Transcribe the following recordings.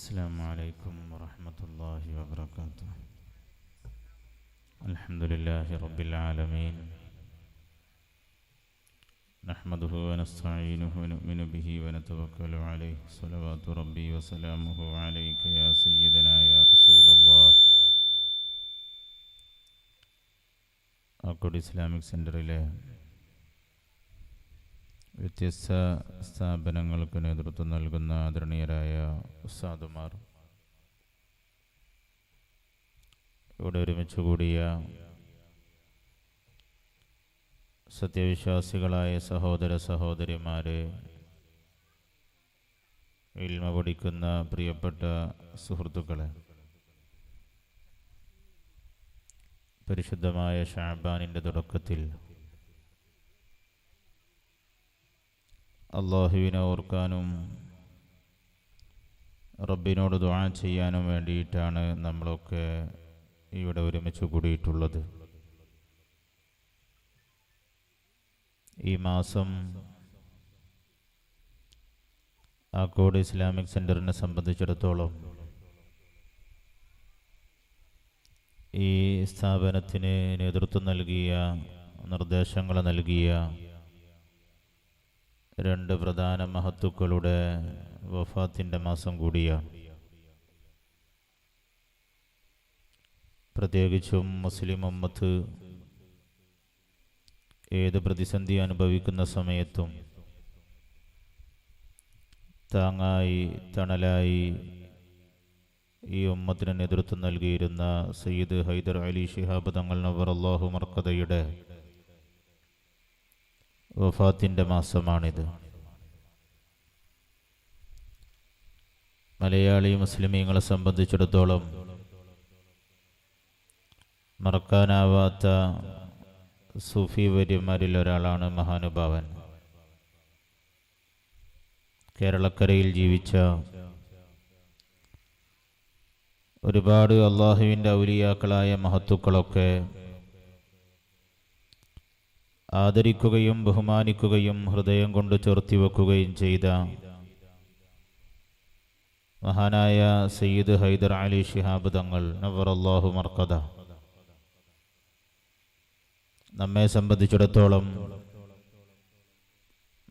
السلام عليكم ورحمة الله وبركاته الحمد لله رب العالمين نحمده ونستعينه ونؤمن به ونتوكل عليه صلوات ربي وسلامه عليك يا سيدنا يا رسول الله أكد إسلامك سنتر إليه വ്യത്യസ്ത സ്ഥാപനങ്ങൾക്ക് നേതൃത്വം നൽകുന്ന ആദരണീയരായ ഉസ്താദുമാർ ഇവിടെ ഒരുമിച്ച് കൂടിയ സത്യവിശ്വാസികളായ സഹോദര സഹോദരിമാരെ ഇൽമ പഠിക്കുന്ന പ്രിയപ്പെട്ട സുഹൃത്തുക്കളെ പരിശുദ്ധമായ ഷാബാനിന്റെ തുടക്കത്തിൽ അള്ളാഹുവിനെ ഓർക്കാനും റബ്ബിനോട് ദുആ ചെയ്യാനും വേണ്ടിയിട്ടാണ് നമ്മളൊക്കെ ഇവിടെ ഒരുമിച്ച് കൂടിയിട്ടുള്ളത്. ഈ മാസം ആക്കോട് ഇസ്ലാമിക് സെന്ററിനെ സംബന്ധിച്ചിടത്തോളം ഈ സ്ഥാപനത്തിന് നേതൃത്വം നൽകിയ നിർദ്ദേശങ്ങൾ നൽകിയ രണ്ട് പ്രധാന മഹത്തുക്കളുടെ വഫാത്തിന്റെ മാസം കൂടിയാണ്. പ്രത്യേകിച്ചും മുസ്ലിം ഉമ്മത്ത് ഏത് പ്രതിസന്ധി അനുഭവിക്കുന്ന സമയത്തും താങ്ങായി തണലായി ഈ ഉമ്മത്തിന് നേതൃത്വം നൽകിയിരുന്ന സയ്യിദ് ഹൈദർ അലി ഷിഹാബ് തങ്ങൾ നവർ അള്ളാഹു മർക്കതയുടെ വഫാത്തിന്റെ മാസമാണിത്. മലയാളി മുസ്ലിമീങ്ങളെ സംബന്ധിച്ചിടത്തോളം മറക്കാനാവാത്ത സൂഫി വര്യന്മാരിൽ ഒരാളാണ് മഹാനുഭാവൻ. കേരളക്കരയിൽ ജീവിച്ച ഒരുപാട് അള്ളാഹുവിന്റെ ഔലിയാക്കളായ മഹത്തുക്കളൊക്കെ ആദരിക്കുകയും ബഹുമാനിക്കുകയും ഹൃദയം കൊണ്ട് ചേർത്തി വെക്കുകയും ചെയ്ത മഹാനായ സയ്യിദ് ഹൈദർ അലി ഷിഹാബ് തങ്ങൾ നവർ അള്ളാഹു മർക്കത നമ്മെ സംബന്ധിച്ചിടത്തോളം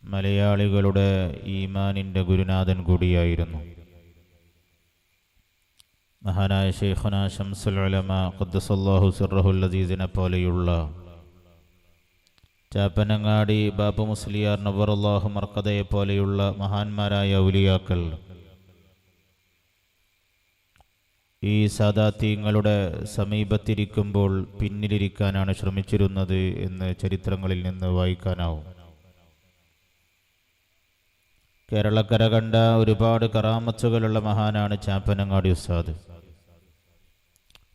മലയാളികളുടെ ഈമാനിന്റെ ഗുരുനാഥൻ കൂടിയായിരുന്നു. മഹാനായ ഷെയ്ഖുന ഷംസുൽ ഉലമ ഖദ്ദസല്ലാഹു സിറഹുൽ അസീസിനെ പോലെയുള്ള ചാപ്പനങ്ങാടി ബാബു മുസ്ലിയാർ നബറുല്ലാഹു മർക്കതയെ പോലെയുള്ള മഹാന്മാരായ ഔലിയാക്കൾ ഈ സാദാത്യങ്ങളുടെ സമീപത്തിരിക്കുമ്പോൾ പിന്നിലിരിക്കാനാണ് ശ്രമിച്ചിരുന്നത് എന്ന് ചരിത്രങ്ങളിൽ നിന്ന് വായിക്കാനാവും. കേരളക്കര കണ്ട ഒരുപാട് കറാമത്തുകളുള്ള മഹാനാണ് ചാപ്പനങ്ങാടി ഉസ്താദ്.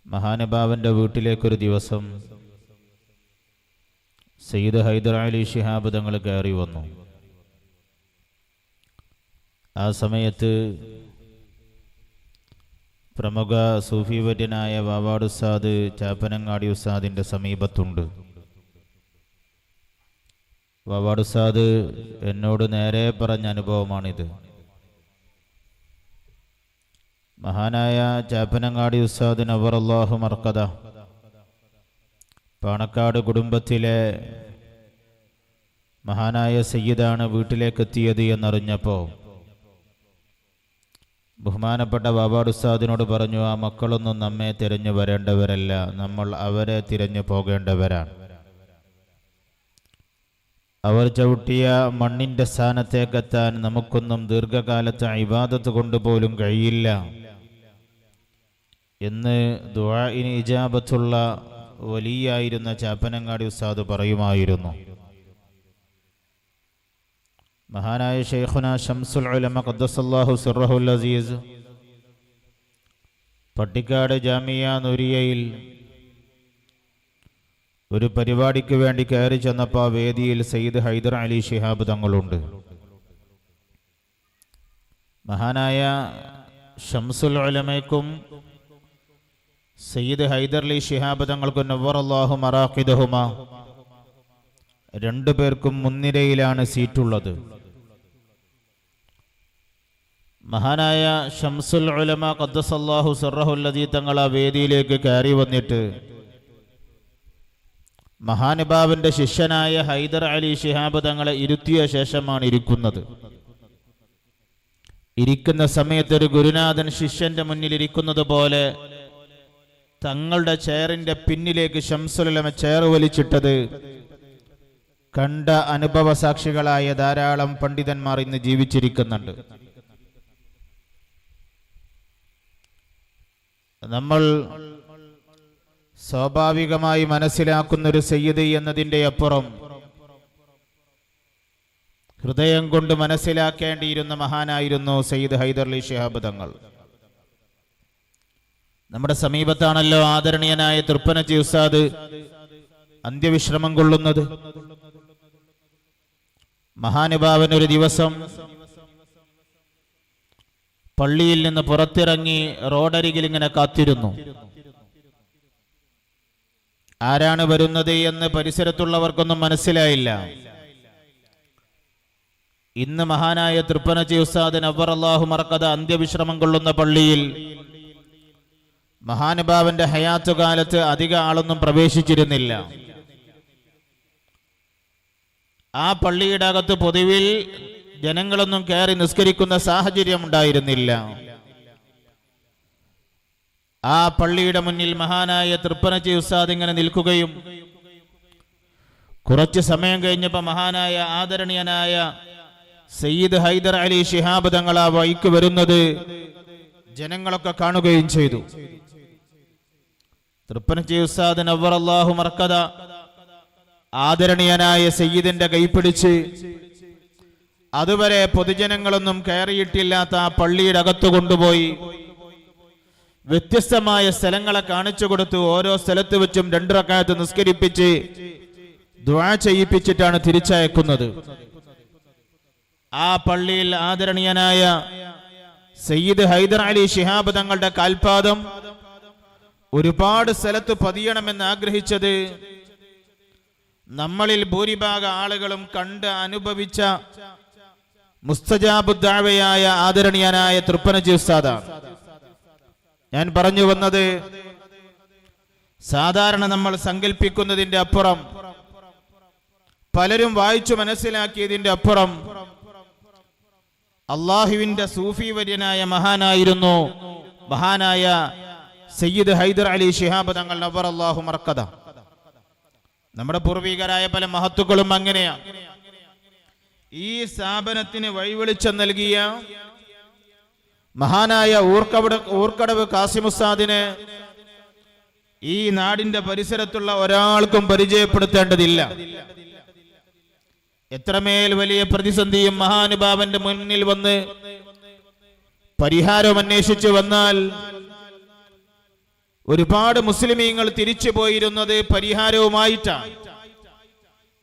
മഹാനുഭാവന്റെ വീട്ടിലേക്കൊരു ദിവസം സയ്യിദ് ഹൈദർ അലി ഷിഹാബ് തങ്ങൾ കയറി വന്നു. ആ സമയത്ത് പ്രമുഖ സൂഫി വര്യനായ വാവാട് ഉസ്താദ് ചാപ്പനങ്ങാടി ഉസ്താദിന്റെ സമീപത്തുണ്ട്. വാവാട് ഉസ്താദ് എന്നോട് നേരെ പറഞ്ഞ അനുഭവമാണിത്. മഹാനായ ചാപ്പനങ്ങാടി ഉസ്താദ് നവർ അള്ളാഹു മർക്കത പാണക്കാട് കുടുംബത്തിലെ മഹാനായ സയ്യിദാണ് വീട്ടിലേക്ക് എത്തിയത് എന്നറിഞ്ഞപ്പോൾ ബഹുമാനപ്പെട്ട ബാബാട് ഉസ്താദിനോട് പറഞ്ഞു ആ മക്കളൊന്നും നമ്മെ തിരഞ്ഞു വരേണ്ടവരല്ല നമ്മൾ അവരെ തിരഞ്ഞു പോകേണ്ടവരാണ്. അവർ ചവിട്ടിയ മണ്ണിന്റെ സ്ഥാനത്തേക്കെത്താൻ നമുക്കൊന്നും ദീർഘകാലത്തെ ഇബാദത്ത് കൊണ്ടുപോലും കഴിയില്ല എന്ന് ദുആഇന് ഇജാബത്തുള്ള വലിയായിരുന്ന ചാപ്പനങ്ങാടി ഉസ്താദ് പറയുമായിരുന്നു. മഹാനായ ഷെയ്ഖുന ഷംസുൽ ഉലമ ഖദ്ദസല്ലാഹു സിറഹുൽ അസീസ് പട്ടിക്കാട് ജാമിയ നുരിയയിൽ ഒരു പരിപാടിക്ക് വേണ്ടി കയറി ചെന്നപ്പോൾ വേദിയിൽ സയ്യിദ് ഹൈദർ അലി ഷിഹാബ് തങ്ങളുണ്ട്. മഹാനായ ഷംസുൽ ഉലമയ്ക്കും സയ്യിദ് ഹൈദർലി ഷിഹാബ് തങ്ങൾക്ക് അള്ളാഹു മറാഖിദഹുമ. രണ്ടു പേർക്കും മുൻനിരയിലാണ് സീറ്റുള്ളത്. മഹാനായ ഷംസുൽ ഉലമ ഖദ്ദസല്ലാഹു സിറഹുല്ലദീ തങ്ങൾ ആ വേദിയിലേക്ക് കയറി വന്നിട്ട് മഹാനുഭാവന്റെ ശിഷ്യനായ ഹൈദർ അലി ഷിഹാബ് തങ്ങളെ ഇരുത്തിയ ശേഷമാണ് ഇരിക്കുന്നത്. ഇരിക്കുന്ന സമയത്ത് ഒരു ഗുരുനാഥൻ ശിഷ്യന്റെ മുന്നിൽ ഇരിക്കുന്നത് പോലെ തങ്ങളുടെ ചെയറിന്റെ പിന്നിലേക്ക് ഷംസുലമ ചെയർ വലിച്ചിട്ടത്. കണ്ട അനുഭവ സാക്ഷികളായ ധാരാളം പണ്ഡിതന്മാർ ഇന്ന് ജീവിച്ചിരിക്കുന്നുണ്ട്. നമ്മൾ സ്വാഭാവികമായി മനസ്സിലാക്കുന്ന ഒരു സയ്യിദ് എന്നതിന്റെ അപ്പുറം ഹൃദയം കൊണ്ട് മനസ്സിലാക്കേണ്ടിയിരുന്ന മഹാനായിരുന്നു സയ്യിദ് ഹൈദർ അലി ഷിഹാബ് തങ്ങൾ. നമ്മുടെ സമീപത്താണല്ലോ ആദരണീയനായ തൃപ്പനജി ഉസ്താദ് അന്ത്യവിശ്രമം കൊള്ളുന്നത്. മഹാനുഭാവൻ ഒരു ദിവസം പള്ളിയിൽ നിന്ന് പുറത്തിറങ്ങി റോഡരികിൽ ഇങ്ങനെ കാത്തിരുന്നു. ആരാണ് വരുന്നത് എന്ന് പരിസരത്തുള്ളവർക്കൊന്നും മനസ്സിലായില്ല. ഇന്ന് മഹാനായ തൃപ്പനജി ഉസ്താദ് നവർ അള്ളാഹു മറക്കഥ അന്ത്യവിശ്രമം കൊള്ളുന്ന പള്ളിയിൽ മഹാനുഭാവന്റെ ഹയാത്തു കാലത്ത് അധിക ആളൊന്നും പ്രവേശിച്ചിരുന്നില്ല. ആ പള്ളിയുടെ അകത്ത് പൊതുവിൽ ജനങ്ങളൊന്നും കയറി നിസ്കരിക്കുന്ന സാഹചര്യം ഉണ്ടായിരുന്നില്ല. ആ പള്ളിയുടെ മുന്നിൽ മഹാനായ തൃപ്പനച്ചി ഉസ്താദ് ഇങ്ങനെ നിൽക്കുകയും കുറച്ച് സമയം കഴിഞ്ഞപ്പോൾ മഹാനായ ആദരണീയനായ സയ്യിദ് ഹൈദർ അലി ശിഹാബ് തങ്ങൾ ആ വഴിക്ക് വരുന്നത് ജനങ്ങളൊക്കെ കാണുകയും ചെയ്തു. തൃപ്പനച്ചി ഉസ്താദ് നവർ അള്ളാഹു മർക്കത ആദരണീയനായ സയ്യിദിന്റെ കൈപ്പിടിച്ച് അതുവരെ പൊതുജനങ്ങളൊന്നും കയറിയിട്ടില്ലാത്ത ആ പള്ളിയുടെ അകത്ത് കൊണ്ടുപോയി വ്യത്യസ്തമായ സ്ഥലങ്ങളെ കാണിച്ചു കൊടുത്തു. ഓരോ സ്ഥലത്ത് വെച്ചും രണ്ടിറക്കാലത്ത് നിസ്കരിപ്പിച്ച് ദ്വാ ചെയ്യിപ്പിച്ചിട്ടാണ് തിരിച്ചയക്കുന്നത്. ആ പള്ളിയിൽ ആദരണീയനായ സയ്യിദ് ഹൈദർ അലി ശിഹാബ് തങ്ങളുടെ കാൽപാദം ഒരുപാട് സ്ഥലത്ത് പതിയണമെന്ന് ആഗ്രഹിച്ചത് നമ്മളിൽ ഭൂരിഭാഗ ആളുകളും കണ്ട് അനുഭവിച്ച മുസ്തജാബുദ്ദാവയായ ആദരണീയനായ തൃപ്പനജി ഉസ്താദ ഞാൻ പറഞ്ഞു വന്നത് സാധാരണ നമ്മൾ സങ്കല്പിക്കുന്നതിന്റെ അപ്പുറം പലരും വായിച്ചു മനസ്സിലാക്കിയതിന്റെ അപ്പുറം അള്ളാഹുവിന്റെ സൂഫി വര്യനായ മഹാനായിരുന്നു മഹാനായ സയ്യിദ് ഹൈദർ അലി ഷിഹാബ് തങ്ങൾ നവർ അള്ളാഹു മർക്കത നമ്മുടെ പൂർവികരായ പല മഹത്തുക്കളും അങ്ങനെയാ. ഈ സ്ഥാപനത്തിന് വഴിവെളിച്ചം നൽകിയ മഹാനായ ഊർക്കവട് ഊർക്കടവ് കാസിമുസാദിന് ഈ നാടിന്റെ പരിസരത്തുള്ള ഒരാൾക്കും പരിചയപ്പെടുത്തേണ്ടതില്ല. എത്രമേൽ വലിയ പ്രതിസന്ധിയും മഹാനുഭാവന്റെ മുന്നിൽ വന്ന് പരിഹാരം അന്വേഷിച്ചു വന്നാൽ ഒരുപാട് മുസ്ലിമീങ്ങൾ തിരിച്ചു പോയിരുന്നത് പരിഹാരവുമായിട്ടാണ്.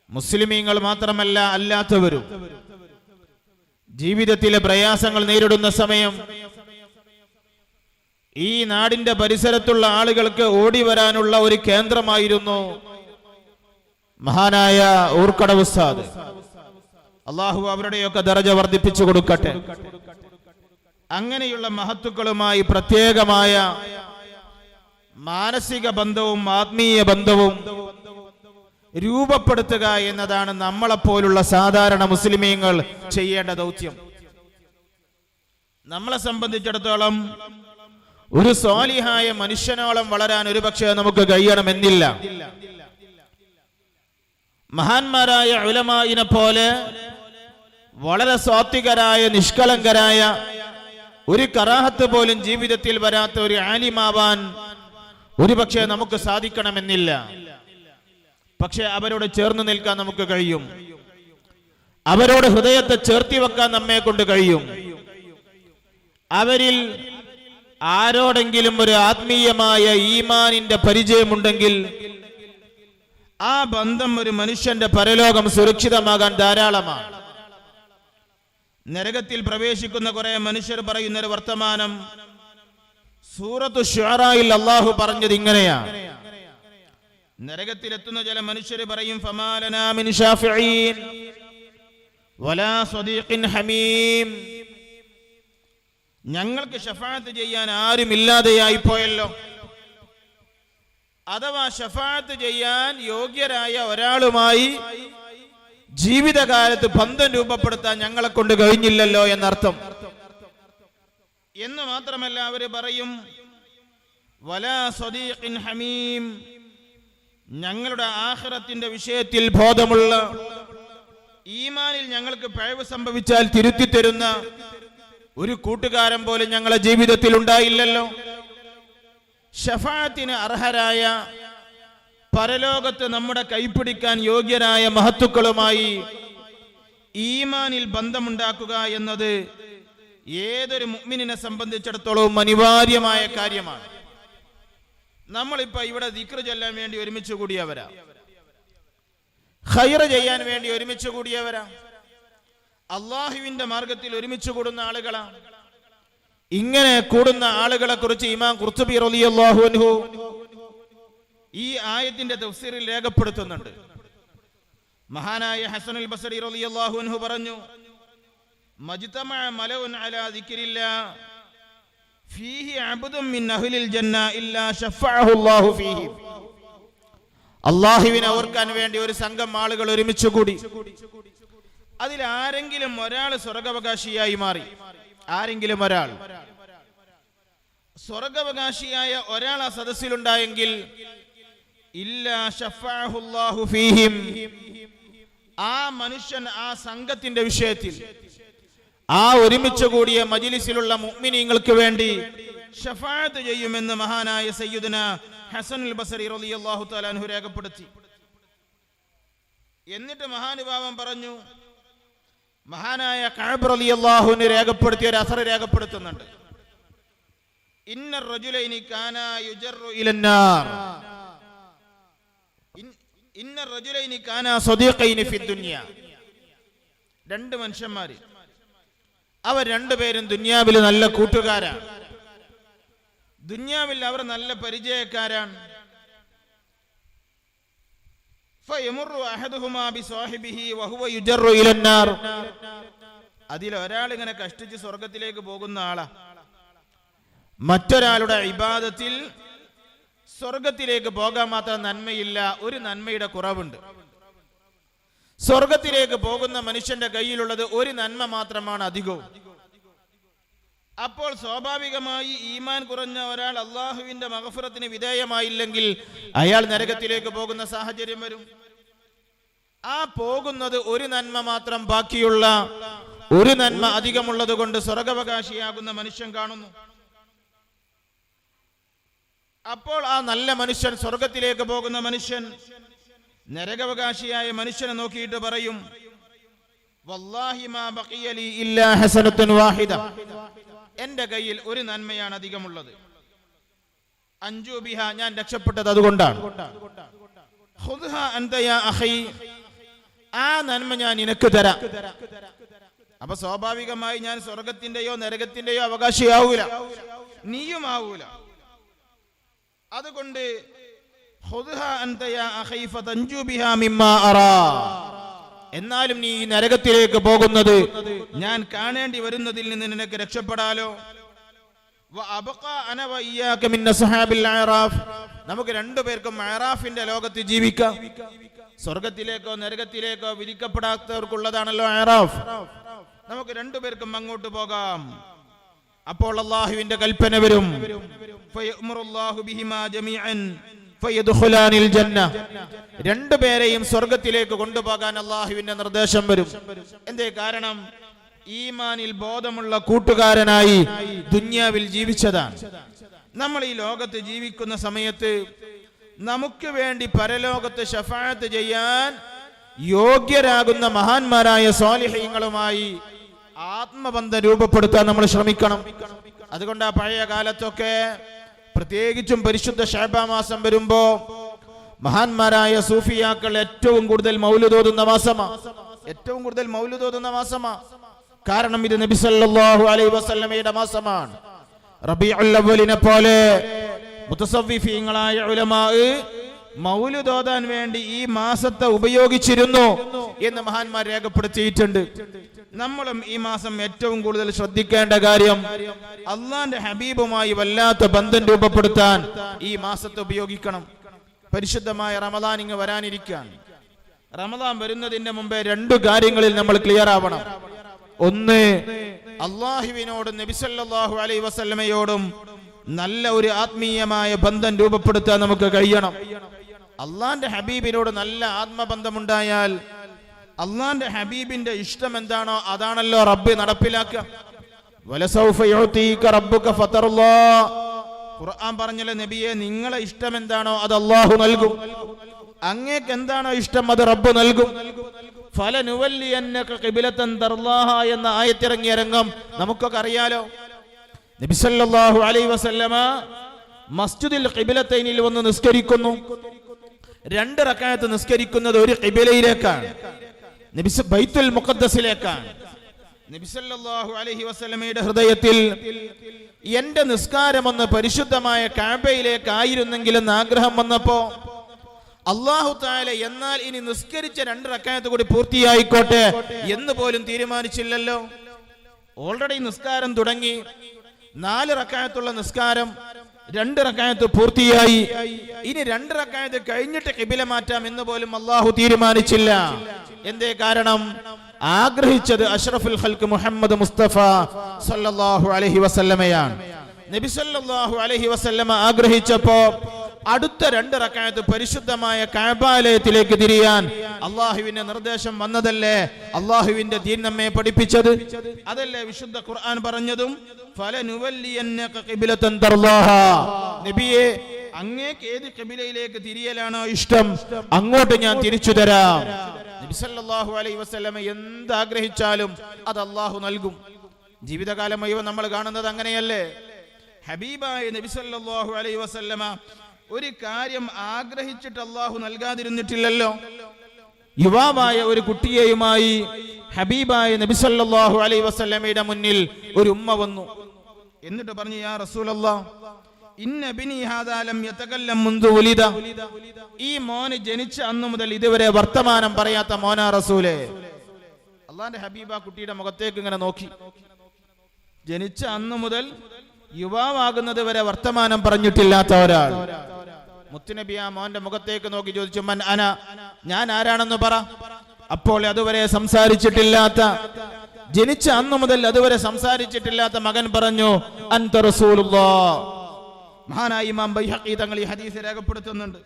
മുസ്ലിമീങ്ങൾ മാത്രമല്ല അല്ലാത്തവരും. ജീവിതത്തിലെ പ്രയാസങ്ങൾ നേരിടുന്ന സമയം ഈ നാടിന്റെ പരിസരത്തുള്ള ആളുകൾക്ക് ഓടി വരാനുള്ള ഒരു കേന്ദ്രമായിരുന്നു മഹാനായ ഊർക്കട ഉസ്താദ്. അള്ളാഹു അവരുടെയൊക്കെ ദറജ വർദ്ധിപ്പിച്ചു കൊടുക്കട്ടെ. അങ്ങനെയുള്ള മഹത്തുക്കളുമായി പ്രത്യേകമായ മാനസിക ബന്ധവും ആത്മീയ ബന്ധവും രൂപപ്പെടുത്തുക എന്നതാണ് നമ്മളെപ്പോലുള്ള സാധാരണ മുസ്ലിമീങ്ങൾ ചെയ്യേണ്ട ദൗത്യം. നമ്മളെ സംബന്ധിച്ചിടത്തോളം ഒരു സ്വാലിഹായ മനുഷ്യനോളം വളരാൻ ഒരുപക്ഷെ നമുക്ക് കഴിയണമെന്നില്ല. മഹാന്മാരായ ഉലമായിനെ പോലെ വളരെ സ്വാത്വികരായ നിഷ്കളങ്കരായ ഒരു കറാഹത്ത് പോലും ജീവിതത്തിൽ വരാത്ത ഒരു ആലിമാവാൻ ഒരുപക്ഷെ നമുക്ക് സാധിക്കണമെന്നില്ല. പക്ഷെ അവരോട് ചേർന്ന് നിൽക്കാൻ നമുക്ക് കഴിയും. അവരോട് ഹൃദയത്തെ ചേർത്തി വെക്കാൻ നമ്മെ കൊണ്ട് കഴിയും. അവരിൽ ആരോടെങ്കിലും ഒരു ആത്മീയമായ ഈമാനിന്റെ പരിചയമുണ്ടെങ്കിൽ ആ ബന്ധം ഒരു മനുഷ്യന്റെ പരലോകം സുരക്ഷിതമാകാൻ ധാരാളമാണ്. നരകത്തിൽ പ്രവേശിക്കുന്ന കുറെ മനുഷ്യർ പറയുന്ന ഒരു വർത്തമാനം സൂറത്ത് ഷുറായിൽ അള്ളാഹു പറഞ്ഞത് ഇങ്ങനെയാണ് നരകത്തിലെത്തുന്ന ചില മനുഷ്യർ പറയും ഞങ്ങൾക്ക് ഷഫാത്ത് ചെയ്യാൻ ആരുമില്ലാതെയായി പോയല്ലോ. അഥവാ ഷഫാത്ത് ചെയ്യാൻ യോഗ്യരായ ഒരാളുമായി ജീവിതകാലത്ത് ബന്ധം രൂപപ്പെടുത്താൻ ഞങ്ങളെ കൊണ്ട് കഴിഞ്ഞില്ലല്ലോ എന്നർത്ഥം. എന്ന് മാത്രമല്ല അവർ പറയും വലാ സ്വദീഖിൻ ഹമീം. ഞങ്ങളുടെ ആഹ്റത്തിന്റെ വിഷയത്തിൽ ബോധമുള്ള ഈമാനിൽ ഞങ്ങൾക്ക് പിഴവ് സംഭവിച്ചാൽ തിരുത്തി തരുന്ന ഒരു കൂട്ടുകാരൻ പോലും ഞങ്ങളുടെ ജീവിതത്തിൽ ഉണ്ടായില്ലല്ലോ. ഷഫാത്തിന് അർഹരായ പരലോകത്ത് നമ്മുടെ കൈപ്പിടിക്കാൻ യോഗ്യരായ മഹത്തുക്കളുമായി ഈമാനിൽ ബന്ധമുണ്ടാക്കുക എന്നത് ഏതൊരു മുഗ്മിനെ സംബന്ധിച്ചിടത്തോളവും അനിവാര്യമായ കാര്യമാണ്. നമ്മളിപ്പോ ഇവിടെ ദിക്ർ ചെല്ലാൻ വേണ്ടി ഒരുമിച്ച് കൂടിയവരാ. ഹൈറ ചെയ്യാൻ വേണ്ടി ഒരുമിച്ച് കൂടിയവരാ. അള്ളാഹുവിന്റെ മാർഗത്തിൽ ഒരുമിച്ച് കൂടുന്ന ആളുകളാ. ഇങ്ങനെ കൂടുന്ന ആളുകളെ കുറിച്ച് ഇമാം കുർത്തുബി റളിയല്ലാഹു അൻഹു ഈ ആയത്തിന്റെ തഫ്സീറിൽ രേഖപ്പെടുത്തുന്നുണ്ട്. മഹാനായ ഹസനുൽ ബസരി റളിയല്ലാഹു അൻഹു പറഞ്ഞു ശഫഅഹു അല്ലാഹു ഫീഹി. അള്ളാഹുവിനെ ഓർക്കാൻ വേണ്ടി ഒരു സംഘം ആളുകൾ ഒരുമിച്ച് കൂടി. അതിൽ ആരെങ്കിലും ഒരാൾ സ്വർഗവകാശിയായി മാറി. ആരെങ്കിലും ഒരാൾ. സ്വർഗവകാശിയായ ഒരാൾ ആ സദസ്സിലുണ്ടായെങ്കിൽ ആ മനുഷ്യൻ ആ സംഘത്തിന്റെ വിഷയത്തിൽ ആ ഒരുമിച്ച് കൂടിയ മജിലിസിലുള്ള മുഅ്മിനീങ്ങൾക്ക് വേണ്ടി ഷഫാഅത്ത് ചെയ്യുമെന്ന് മഹാനായ സയ്യിദുന ഹസനുൽ ബസരി റളിയല്ലാഹു തആല അൻഹു രേഖപ്പെടുത്തി. എന്നിട്ട് മഹാനുഭാവം പറഞ്ഞു മഹാനായ കഅബ് റളിയല്ലാഹുവിനെ രേഖപ്പെടുത്തിയ ഒരു അസർ രേഖപ്പെടുത്തുന്നുണ്ട്. ഇന്ന റജുലൈനി കാന യുജറു ഇലന്നാർ. ഇന്ന റജുലൈനി കാന സദീഖൈനി ഫി ദുനിയ. രണ്ട് മനുഷ്യന്മാര്. അവർ രണ്ടുപേരും ദുന്യാവിൽ നല്ല കൂട്ടുകാരാണ് ദുന്യാവിൽ അവർ നല്ല പരിചയക്കാരാണ്. അതിൽ ഒരാൾ ഇങ്ങനെ കഷ്ടിച്ച് സ്വർഗത്തിലേക്ക് പോകുന്ന ആളാ. മറ്റൊരാളുടെ ഇബാദത്തിൽ സ്വർഗത്തിലേക്ക് പോകാൻ മാത്രം നന്മയില്ല ഒരു നന്മയുടെ കുറവുണ്ട്. സ്വർഗത്തിലേക്ക് പോകുന്ന മനുഷ്യന്റെ കയ്യിലുള്ളത് ഒരു നന്മ മാത്രമാണ് അധികവും. അപ്പോൾ സ്വാഭാവികമായി ഈമാൻ കുറഞ്ഞ ഒരാൾ അള്ളാഹുവിന്റെ മഹഫുറത്തിന് വിധേയമായില്ലെങ്കിൽ അയാൾ നരകത്തിലേക്ക് പോകുന്ന സാഹചര്യം വരും. ആ പോകുന്നത് ഒരു നന്മ മാത്രം ബാക്കിയുള്ള ഒരു നന്മ അധികമുള്ളത് കൊണ്ട് സ്വർഗവകാശിയാകുന്ന മനുഷ്യൻ കാണുന്നു. അപ്പോൾ ആ നല്ല മനുഷ്യൻ സ്വർഗത്തിലേക്ക് പോകുന്ന മനുഷ്യൻ നരകാവകാശിയായ മനുഷ്യനെ നോക്കിയിട്ട് പറയും എന്റെ കയ്യിൽ ഒരു നന്മയാണ് അധികമുള്ളത്. അഞ്ചു ബിഹ ഞാൻ രക്ഷപ്പെട്ടത് അതുകൊണ്ടാണ്. ആ നന്മ ഞാൻ നിനക്ക് തരാം. അപ്പൊ സ്വാഭാവികമായി ഞാൻ സ്വർഗത്തിന്റെയോ നരകത്തിന്റെയോ അവകാശിയാവൂല. നീയും ആവൂല അതുകൊണ്ട് എന്നാലും നീ ഈ നരകത്തിലേക്ക് പോകുന്നത് ഞാൻ കാണേണ്ടി വരുന്നതിൽ നിന്ന് നിനക്ക് രക്ഷപ്പെടാലോ. നമുക്ക് രണ്ടുപേർക്കും അറാഫിന്റെ ലോകത്ത് ജീവിക്കാം. സ്വർഗത്തിലേക്കോ നരകത്തിലേക്കോ വിധിക്കപ്പെടാത്തവർക്കുള്ളതാണല്ലോ അറാഫ് നമുക്ക് രണ്ടുപേർക്കും അങ്ങോട്ട് പോകാം. അപ്പോൾ അള്ളാഹുവിന്റെ കൽപ്പന വരും. രണ്ടുപേരെയും സ്വർഗത്തിലേക്ക് കൊണ്ടുപോകാൻ അള്ളാഹുവിന്റെ നിർദ്ദേശം വരും. എന്തേ കാരണം? ഈമാനിൽ ബോധമുള്ള കൂട്ടുകാരനായി ദുന്യാവിൽ ജീവിച്ചതാണ്. നമ്മൾ ഈ ലോകത്ത് ജീവിക്കുന്ന സമയത്ത് നമുക്ക് വേണ്ടി പരലോകത്ത് ഷഫായത്ത് ചെയ്യാൻ യോഗ്യരാകുന്ന മഹാന്മാരായ സ്വാലിഹ്യങ്ങളുമായി ആത്മബന്ധം രൂപപ്പെടുത്താൻ നമ്മൾ ശ്രമിക്കണം. അതുകൊണ്ട് ആ പഴയ കാലത്തൊക്കെ പ്രത്യേകിച്ചും പരിശുദ്ധ ഷാബ മാസം വരുമ്പോ മഹാന്മാരായ സൂഫിയാക്കൾ ഏറ്റവും കൂടുതൽ മൗലുതോതുന്ന മാസമാ. ഏറ്റവും കൂടുതൽ മൗലുതോതുന്ന മാസമാ. കാരണം ഇത് നബി സല്ലല്ലാഹു അലൈഹി വസല്ലമയുടെ മാസമാണ്. റബീഉൽ അവ്വലിനെ പോലെ മുത്തസവ്വിഫീങ്ങളായ ഉലമാ മൗലുതോതാൻ വേണ്ടി ഈ മാസത്തെ ഉപയോഗിച്ചിരുന്നു എന്ന് മഹാന്മാർ രേഖപ്പെടുത്തിയിട്ടുണ്ട്. നമ്മളും ഈ മാസം ഏറ്റവും കൂടുതൽ ശ്രദ്ധിക്കേണ്ട കാര്യം അള്ളാന്റെ ഹബീബുമായി വല്ലാത്ത ബന്ധം രൂപപ്പെടുത്താൻ ഈ മാസത്തെ ഉപയോഗിക്കണം. പരിശുദ്ധമായ റമദാൻ ഇങ്ങ് വരാനിരിക്കുകയാണ്. റമദാൻ വരുന്നതിന്റെ മുമ്പേ രണ്ടു കാര്യങ്ങളിൽ നമ്മൾ ക്ലിയർ ആവണം. ഒന്ന് അള്ളാഹുവിനോടും നബിസല്ലാഹു അലൈ വസല്ലമയോടും നല്ല ഒരു ആത്മീയമായ ബന്ധം രൂപപ്പെടുത്താൻ നമുക്ക് കഴിയണം. അള്ളാന്റെ ഹബീബിനോട് നല്ല ആത്മബന്ധമുണ്ടായാൽ അള്ളാന്റെ ഹബീബിന്റെ ഇഷ്ടം എന്താണോ അതാണല്ലോ റബ്ബ് നടപ്പിലാക്കുക. ഖുർആൻ പറഞ്ഞല്ലോ നബിയെ നിങ്ങളെ ഇഷ്ടം എന്താണോ അത് അള്ളാഹു നൽകും. അങ്ങേക്ക് എന്താണോ ഇഷ്ടം അത് റബ്ബ് നൽകും. ഖിബ്ലതൻ തർലാഹ എന്ന ആയത്തിറങ്ങിയ രംഗം നമുക്കൊക്കെ അറിയാലോ? നബിസല്ലാഹു അലൈ വസല്ലമ മസ്ജിദിൽ കിബിലത്തൈനിൽ വന്ന് നിസ്കരിക്കുന്നു. രണ്ട് റക്കായത്ത് നിസ്കരിക്കുന്നത് ഒരു കിബിലയിലേക്കാണ് നബിസ് ബൈത്തുൽ മുഖദ്ദസിലേക്കാണ്. നബിസല്ലാഹു അലൈഹി വസല്ലമയുടെ ഹൃദയത്തിൽ എന്റെ നിസ്കാരമെന്ന് പരിശുദ്ധമായ കാബയിലേക്കായിരുന്നെങ്കിലെന്ന് ആഗ്രഹം വന്നപ്പോ അള്ളാഹു താല എന്നാൽ ഇനി നിസ്കരിച്ച രണ്ട് റക്കായത്ത് കൂടി പൂർത്തിയായിക്കോട്ടെ എന്ന് പോലും തീരുമാനിച്ചില്ലല്ലോ. ഓൾറെഡി നിസ്കാരം തുടങ്ങി. നാല് റക്കായത്തുള്ള നിസ്കാരം രണ്ട് റക്കായത്ത് പൂർത്തിയായി. ഇനി രണ്ട് റക്കായത്ത് കഴിഞ്ഞിട്ട് കിബില മാറ്റാം എന്ന് പോലും അള്ളാഹു തീരുമാനിച്ചില്ല. എന്തേ കാരണം? ആഗ്രഹിച്ചത് അഷ്റഫുൽ ഹൽക്ക് മുഹമ്മദ് മുസ്തഫ സല്ലല്ലാഹു അലൈഹി വസല്ലമയാണ്. നബി സല്ലല്ലാഹു അലൈഹി വസല്ലമ ആഗ്രഹിച്ചപ്പോ അടുത്ത രണ്ട് റക്കായത്ത് പരിശുദ്ധമായ കാബാലയത്തിലേക്ക് തിരിയാൻ അള്ളാഹുവിന്റെ നിർദ്ദേശം വന്നതല്ലേ? അള്ളാഹുവിന്റെ ദീൻ നമ്മെ പഠിപ്പിച്ചത്? അതല്ലേ വിശുദ്ധ ഖുർആൻ പറഞ്ഞതും? നബിയെ അങ്ങേക്ക് ഏത് കബിലയിലേക്ക് തിരിയലാണോ ഇഷ്ടം? അങ്ങോട്ട് ഞാൻ തിരിച്ചു തരാം. നബി സല്ലല്ലാഹു അലൈഹി വസല്ലമ എന്താഗ്രഹിച്ചാലും അത് അള്ളാഹു നൽകും. ജീവിതകാലം മുഴുവൻ നമ്മൾ കാണുന്നത് അങ്ങനെയല്ലേ? ഹബീബായ നബി അലൈ വസ്ലമ ഒരു കാര്യം ആഗ്രഹിച്ചിട്ട് അള്ളാഹു നൽകാതിരുന്നിട്ടില്ലല്ലോ. യുവാവായ ഒരു കുട്ടിയെയുമായി ഹബീബായ നബിസല്ലാഹു അലൈ വസല്ലമയുടെ മുന്നിൽ ഒരു ഉമ്മ വന്നു. എന്നിട്ട് പറഞ്ഞു യാ റസൂലല്ലാ ഈ മോന് ജനിച്ച അന്നു മുതൽ ഇതുവരെ വർത്തമാനം പറയാത്ത മോനാ റസൂലേ. അള്ളാന്റെ ഹബീബ കുട്ടിയുടെ മുഖത്തേക്ക് ഇങ്ങനെ നോക്കി. ജനിച്ച അന്നു മുതൽ യുവാവാകുന്നത് വരെ വർത്തമാനം പറഞ്ഞിട്ടില്ലാത്ത ഒരാൾ. മുത്തുനബി ആ മോന്റെ മുഖത്തേക്ക് നോക്കി ചോദിച്ചു മൻ അന ഞാൻ ആരാണെന്ന് പറ. അപ്പോൾ അതുവരെ സംസാരിച്ചിട്ടില്ലാത്ത ജനിച്ച അന്നു മുതൽ അതുവരെ സംസാരിച്ചിട്ടില്ലാത്ത മകൻ പറഞ്ഞു അൻത മഹാനായ ഇമാം ബൈഹഖി തങ്ങൾ ഈ ഹദീസ് രേഖപ്പെടുത്തുന്നുണ്ട്.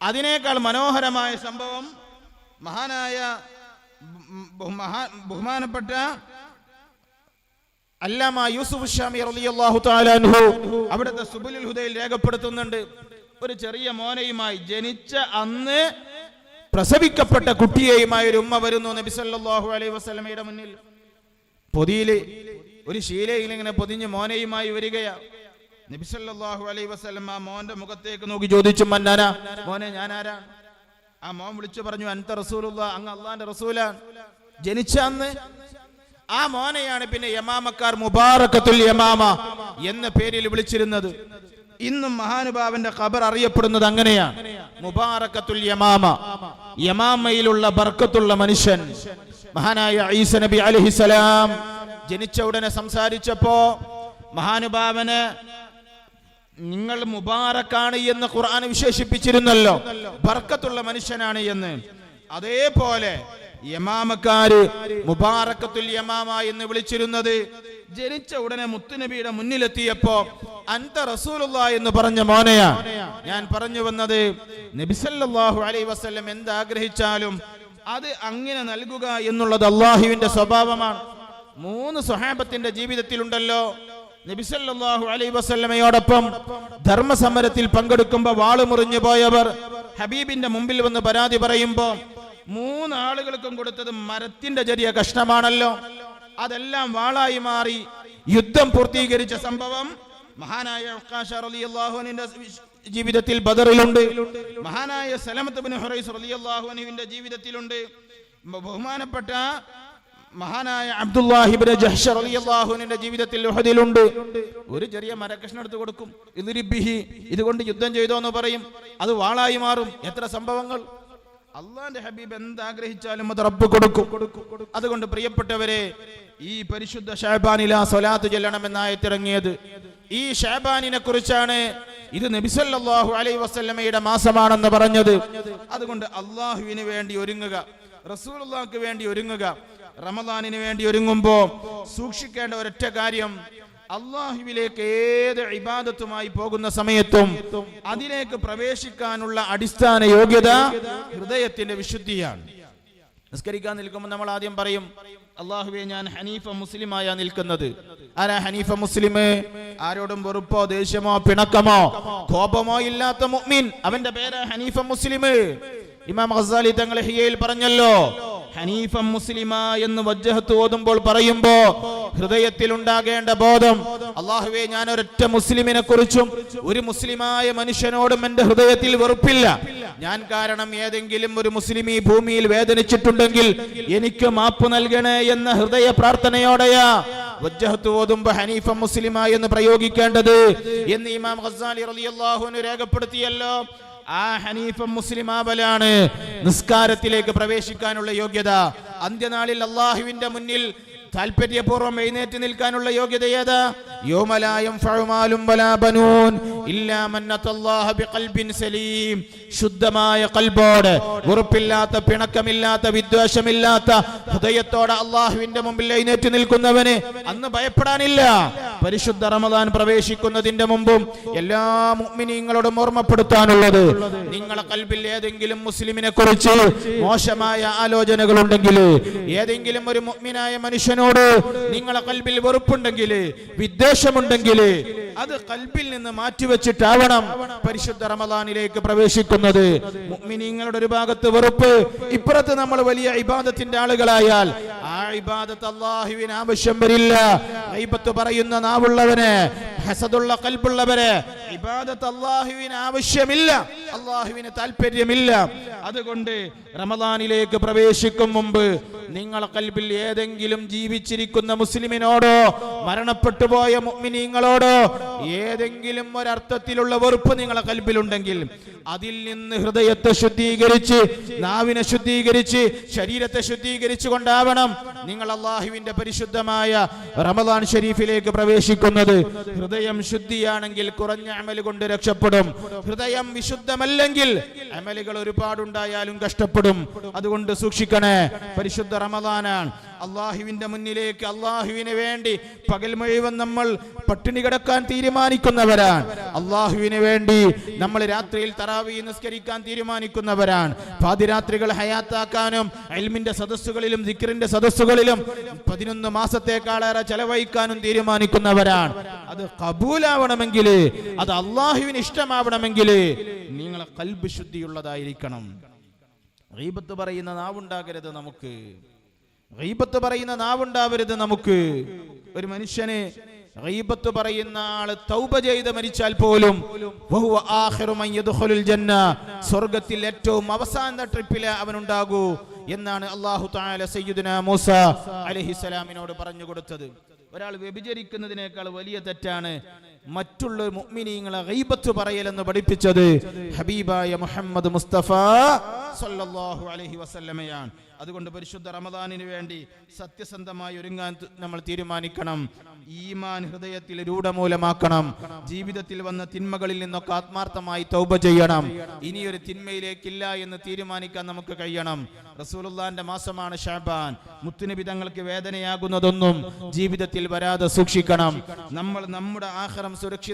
അതിനേക്കാൾ മനോഹരമായ സംഭവം മഹാനായ ബഹുമാനപ്പെട്ട അല്ലാമ യൂസുഫ് ഷാമി റളിയല്ലാഹു തആല അൻഹു അവിടുത്തെ സുബുലുൽ ഹുദയിൽ രേഖപ്പെടുത്തുന്നുണ്ട്. ഒരു ചെറിയ മോനയുമായി ജനിച്ച അന്ന് പ്രസവിക്കപ്പെട്ട കുട്ടിയെയുമായി ഒരു ഉമ്മ വരുന്നു നബിസല്ലാഹു അലൈഹി വസല്ലമയുടെ മുന്നിൽ. പൊതിയിൽ ഒരു ശീലയിൽ ഇങ്ങനെ പൊതിഞ്ഞ് മോനയുമായി വരികയാ. നബിസല്ലാഹു അലൈഹി വസല്ലം ആ മോന്റെ മുഖത്തേക്ക് നോക്കി ചോദിച്ചു മന്നാന മോനെ ഞാനാരാ? ആ മോൻ വിളിച്ചു പറഞ്ഞു അൻത റസൂലുള്ള അങ്ങ് അള്ളാന്റെ റസൂലാണ്. ജനിച്ച അന്ന് ആ മോനെയാണ് പിന്നെ യമാമക്കാർ മുബാറക്കത്തുൽ യമാമ എന്ന പേരിൽ വിളിച്ചിരുന്നത്. ഇന്നും മഹാനുഭാവന്റെ ഖബർ അറിയപ്പെടുന്നത് അങ്ങനെയാണ്. മുബാറക്കത്തുൽ യമാമ. യമാമയിലുള്ള ബർക്കത്തുള്ള മനുഷ്യൻ. മഹാനായ ഈസ നബി അലഹിസലാം ജനിച്ച ഉടനെ സംസാരിച്ചപ്പോ മഹാനുഭാവന് നിങ്ങൾ മുബാറക്കാണ് എന്ന് ഖുർആൻ വിശേഷിപ്പിച്ചിരുന്നല്ലോ. ബർക്കത്തുള്ള മനുഷ്യനാണ് എന്ന്. അതേപോലെ യമാമക്കാര് മുബാറക്കത്തുൽ യമാമ എന്ന് വിളിച്ചിരുന്നത് ജനിച്ച ഉടനെ മുത്തുനബിയുടെ മുന്നിലെത്തിയപ്പോ അന്ത റസൂലുള്ള എന്ന് പറഞ്ഞ മോനയാ. ഞാൻ പറഞ്ഞു വന്നത് നബിസല്ലാഹു അലൈ വസ്ല്ലം എന്താഗ്രഹിച്ചാലും അത് അങ്ങനെ നൽകുക എന്നുള്ളത് അള്ളാഹുവിന്റെ സ്വഭാവമാണ്. മൂന്ന് സ്വഹാബത്തിന്റെ ജീവിതത്തിലുണ്ടല്ലോ നബിസല്ലാഹു അലൈ വസല്ലമയോടൊപ്പം ധർമ്മസമരത്തിൽ പങ്കെടുക്കുമ്പോൾ വാൾ മുറിഞ്ഞു പോയവർ ഹബീബിന്റെ മുമ്പിൽ വന്ന് പരാതി പറയുമ്പോ മൂന്നാളുകൾക്കും കൊടുത്തത് മരത്തിന്റെ ചെറിയ കഷ്ണമാണല്ലോ. അതെല്ലാം വാളായി മാറി യുദ്ധം പൂർത്തീകരിച്ച സംഭവം മഹാനായ ജീവിതത്തിൽ ബദറിലുണ്ട്. മഹാനായ സലമത്ത് ബിൻ ഹുറൈസ് ജീവിതത്തിലുണ്ട്. ബഹുമാനപ്പെട്ട മഹാനായ അബ്ദുല്ലാഹിബിന്റെ ജീവിതത്തിൽ ഉഹദിലുണ്ട്. ഒരു ചെറിയ മരകൃഷ്ണ എടുത്തു കൊടുക്കും. ഇതിരിബിഹി ഇതുകൊണ്ട് യുദ്ധം ചെയ്തോ എന്ന് പറയും. അത് വാളായി മാറും. എത്ര സംഭവങ്ങൾ? അള്ളാന്റെ ഹബീബ് എന്താഗ്രഹിച്ചാലും അത് റബ്ബ് കൊടുക്കും. അതുകൊണ്ട് പ്രിയപ്പെട്ടവരെ ഈ പരിശുദ്ധ ഷാബാനില സ്വലാത്ത് ചെല്ലണമെന്നായത്തിറങ്ങിയത് ഈ ഷാബാനിനെ കുറിച്ചാണ് ഇത് നബിസല്ലാഹു അലൈ വസല്ലമയുടെ മാസമാണെന്ന് പറഞ്ഞത്. അതുകൊണ്ട് അള്ളാഹുവിന് വേണ്ടി ഒരുങ്ങുക റസൂലുള്ളാഹിക്ക് വേണ്ടി ഒരുങ്ങുക റമദാനിന് വേണ്ടി ഒരുങ്ങുമ്പോ സൂക്ഷിക്കേണ്ട ഒരൊറ്റ കാര്യം അള്ളാഹുവിലേക്ക് ഏത് ഇബാദത്തുമായി പോകുന്ന സമയത്തും അതിലേക്ക് പ്രവേശിക്കാനുള്ള അടിസ്ഥാന യോഗ്യത ഹൃദയത്തിന്റെ വിശുദ്ധിയാണ്. നിസ്കരിക്കാൻ നിൽക്കുമ്പോൾ നമ്മൾ ആദ്യം പറയും അള്ളാഹുവെ ഞാൻ ഹനീഫ മുസ്ലിമായ നിൽക്കുന്നത്. ആരാ ഹനീഫ മുസ്ലിം ആരോടും വെറുപ്പോ ദേഷ്യമോ പിണക്കമോ കോപമോ ഇല്ലാത്ത മുഅ്മിൻ. അവന്റെ പേര് ഹനീഫ മുസ്ലിം ഇമാം ഖസാലി തങ്ങൾ ഹിയയിൽ പറഞ്ഞല്ലോ ഹനീഫ മുസ്ലിമ എന്ന് വജ്ജഹത്ത് ഓതുമ്പോൾ പറയുമ്പോ ഹൃദയത്തിൽ ഉണ്ടാകേണ്ട ബോധം അള്ളാഹുവെ ഞാൻ ഒരൊറ്റ മുസ്ലിമിനെ കുറിച്ചും ഒരു മുസ്ലിമായ മനുഷ്യനോടും എന്റെ ഹൃദയത്തിൽ വെറുപ്പില്ല. ഞാൻ കാരണം ഏതെങ്കിലും ഒരു മുസ്ലിം ഈ ഭൂമിയിൽ വേദനിച്ചിട്ടുണ്ടെങ്കിൽ എനിക്ക് മാപ്പ് നൽകണേ എന്ന ഹൃദയ പ്രാർത്ഥനയോടെയാ വജ്ജഹത്ത് ഓതുമ്പോ ഹനീഫ മുസ്ലിമ എന്ന് പ്രയോഗിക്കേണ്ടത്. എന്ന് ഇമാം ഖസാലി റലിയാഹുവിന് രേഖപ്പെടുത്തിയല്ലോ. ആ ഹനീഫ മുസ്ലിം ആവലാണ്. നിസ്കാരത്തിലേക്ക് പ്രവേശിക്കാനുള്ള യോഗ്യത. അന്ത്യനാളിൽ അള്ളാഹുവിന്റെ മുന്നിൽ താല്പര്യപൂർവം എഴുന്നേറ്റ് നിൽക്കാനുള്ള യോഗ്യത ഏതാ? സലീം. ശുദ്ധമായ കൽബോട് ഉറപ്പില്ലാത്ത പിണക്കമില്ലാത്ത വിദ്വേഷമില്ലാത്ത ഹൃദയത്തോടെ അള്ളാഹുവിന്റെ മുമ്പിൽ എഴുന്നേറ്റ് നിൽക്കുന്നവന് അന്ന് ഭയപ്പെടാനില്ല. പരിശുദ്ധ റമദാൻ പ്രവേശിക്കുന്നതിന്റെ മുമ്പും എല്ലാ മുഅ്മിനീങ്ങളോടും ഓർമ്മപ്പെടുത്താനുള്ളത്. നിങ്ങളെ കൽബിൽ ഏതെങ്കിലും മുസ്ലിമിനെ കുറിച്ച് മോശമായ ആലോചനകൾ ഉണ്ടെങ്കിൽ ഏതെങ്കിലും ഒരു മുഅ്മിനായ മനുഷ്യനോട് നിങ്ങളെ കൽബിൽ വെറുപ്പുണ്ടെങ്കിൽ വിദ്വേഷമുണ്ടെങ്കിൽ അത് കൽബിൽ നിന്ന് മാറ്റിവെച്ചിട്ടാവണം പരിശുദ്ധ റമദാനിലേക്ക് പ്രവേശിക്കുന്നത്. മുഅ്മിനീങ്ങളുടെ ഒരു ഭാഗത്ത് വെറുപ്പ് ഇപ്പുറത്ത് നമ്മൾ വലിയ ഇബാദത്തിന്റെ ആളുകളായാൽ ആ ഇബാദത്ത് അള്ളാഹുവിന് ആവശ്യം വരില്ല. ഗൈബത്ത് പറയുന്ന നാവുള്ളവന് ഹസദുള്ള കൽബുള്ളവര് ഇബാദത്ത് അള്ളാഹുവിന് ആവശ്യമില്ല. അള്ളാഹുവിന് താല്പര്യമില്ല അതുകൊണ്ട് റമദാനിലേക്ക് പ്രവേശിക്കും മുമ്പ് നിങ്ങളെ കൽബിൽ ഏതെങ്കിലും ജീവിച്ചിരിക്കുന്ന മുസ്ലിമിനോടോ മരണപ്പെട്ടു പോയ മുഅ്മിനീങ്ങളോടോ ഏതെങ്കിലും ഒരർത്ഥത്തിലുള്ള വെറുപ്പ് നിങ്ങളെ കൽബിലുണ്ടെങ്കിൽ അതിൽ നിന്ന് ഹൃദയത്തെ ശുദ്ധീകരിച്ച് നാവിനെ ശുദ്ധീകരിച്ച് ശരീരത്തെ ശുദ്ധീകരിച്ചു കൊണ്ടാവണം നിങ്ങൾ അള്ളാഹുവിന്റെ പരിശുദ്ധമായ റമദാൻ ഷരീഫിലേക്ക് പ്രവേശിക്കുന്നത് ഹൃദയം ശുദ്ധിയാണെങ്കിൽ കുറഞ്ഞ അമൽ കൊണ്ട് രക്ഷപ്പെടും. ഹൃദയം വിശുദ്ധമല്ലെങ്കിൽ അമലുകൾ ഒരുപാടുണ്ടായാലും കഷ്ടപ്പെടും. അതുകൊണ്ട് സൂക്ഷിക്കണേ പരിശുദ്ധ റമദാനാണ്. അള്ളാഹുവിന്റെ മുന്നിലേക്ക് അള്ളാഹുവിന് വേണ്ടി പകൽ മുഴുവൻ നമ്മൾ പട്ടിണി കിടക്കാൻ തീരുമാനിക്കുന്നവരാണ്. അള്ളാഹുവിന് വേണ്ടി നമ്മൾ രാത്രിയിൽ തറാവി നിസ്കരിക്കാൻ തീരുമാനിക്കുന്നവരാണ്. പാതിരാത്രികൾ ഹയാത്താക്കാനും അൽമിന്റെ സദസ്സുകളിലും ദിക്റിന്റെ സദസ്സുകളിലും പതിനൊന്ന് മാസത്തേക്കാളേറെ ചെലവഴിക്കാനും തീരുമാനിക്കുന്നവരാണ്. അത് കബൂലാവണമെങ്കിൽ അത് അള്ളാഹുവിന് ഇഷ്ടമാവണമെങ്കിൽ നിങ്ങളെ കൽബ് ശുദ്ധിയുള്ളതായിരിക്കണം. റീബത്ത് പറയുന്ന നാവുണ്ടാകരുത് നമുക്ക്. ഗീബത്ത് പറയുന്ന നാവുണ്ടാവരുത് നമുക്ക്. ഒരു മനുഷ്യനെ റീബത്ത് പറയുന്ന ആൾ തൗബ ചെയ്ത് മരിച്ചാൽ പോലും സ്വർഗത്തിൽ ഏറ്റവും അവസാന ട്രിപ്പിൽ അവനുണ്ടാകൂ എന്നാണ് അള്ളാഹു താല സയ്യുദിന മൂസ അലൈഹിസ്സലാമിനോട് പറഞ്ഞു കൊടുത്തത്. ഒരാൾ വ്യഭിചരിക്കുന്നതിനേക്കാൾ വലിയ തെറ്റാണ് മറ്റുള്ള മുഅ്മിനീങ്ങളെ ഗൈബത്ത് പറയലെന്ന് പഠിപ്പിച്ചത് ഹബീബായ മുഹമ്മദ് മുസ്തഫ സല്ലല്ലാഹു അലൈഹി വസല്ലമയാണ്. അതുകൊണ്ട് പരിശുദ്ധ റമദാനിന് വേണ്ടി സത്യസന്ധമായി ഒരുങ്ങാൻ നമ്മൾ തീരുമാനിക്കണം. ഈമാൻ ഹൃദയത്തിൽ രൂഢമൂലമാക്കണം. ജീവിതത്തിൽ വന്ന തിന്മകളിൽ നിന്നൊക്കെ ആത്മാർത്ഥമായി തൗബ ചെയ്യണം. ഇനിയൊരു തിന്മയിലേക്കില്ല എന്ന് തീരുമാനിക്കാൻ നമുക്ക് കഴിയണം. റസൂലുള്ളാന്റെ മാസമാണ് ഷാബാൻ. മുത്തുനബി തങ്ങൾക്ക് വേദനയാകുന്നതൊന്നും ജീവിതത്തിൽ വരാതെ സൂക്ഷിക്കണം. നമ്മൾ നമ്മുടെ ആഹാരം സുരക്ഷിത